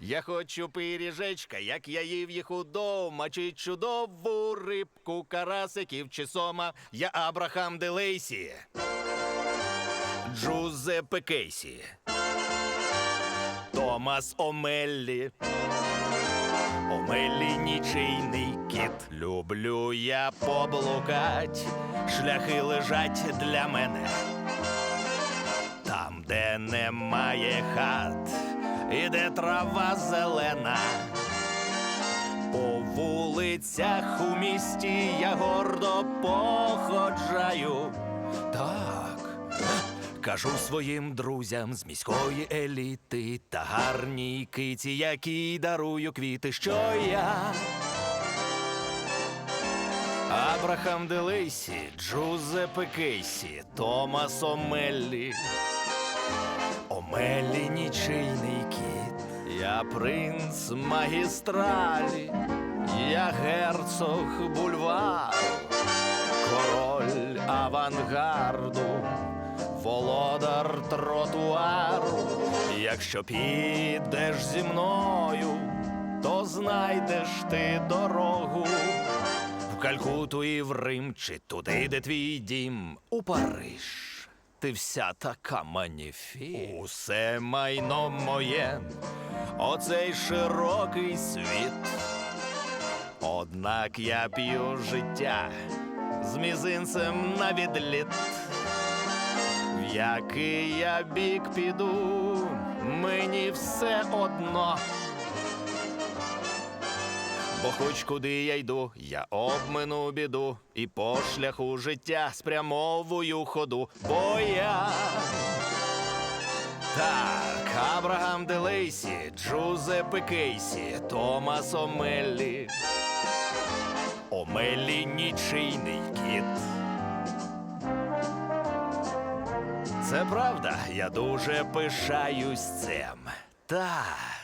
Я хочу пиріжечка, як я їв їх удома, чи чудову рибку, карасиків чи сома. Я Абрахам де Лейсі. Джузеппе Кейсі. Томас Омеллі. Омелі нічийний кіт. Люблю я поблукать, шляхи лежать для мене. Там, де немає хат, і де трава зелена. По вулицях у місті я гордо походжаю. Так, кажу своїм друзям з міської еліти та гарній киці, які дарую квіти, що я. Абрахам де Лейсі, Джузеппе Кейсі, Томас Омеллі. Омелі нічийний кіт, я принц магістралі, я герцог бульвару, король авангарду, володар тротуару. Якщо підеш зі мною, то знайдеш ти дорогу. В Калькуту і в Рим, чи туди, де твій дім, у Париж. Ти вся така маніфі. Усе майно моє, оцей широкий світ. Однак я п'ю життя з мізинцем на відліт. В який я бік піду, мені все одно. Бо хоч куди я йду, я обмину біду і по шляху життя спрямовую ходу, бо я так, Абрагам Делейсі, Джузеппе Кейсі, Томас Омеллі, Омеллі нічийний кіт. Це правда, я дуже пишаюсь цим. Так.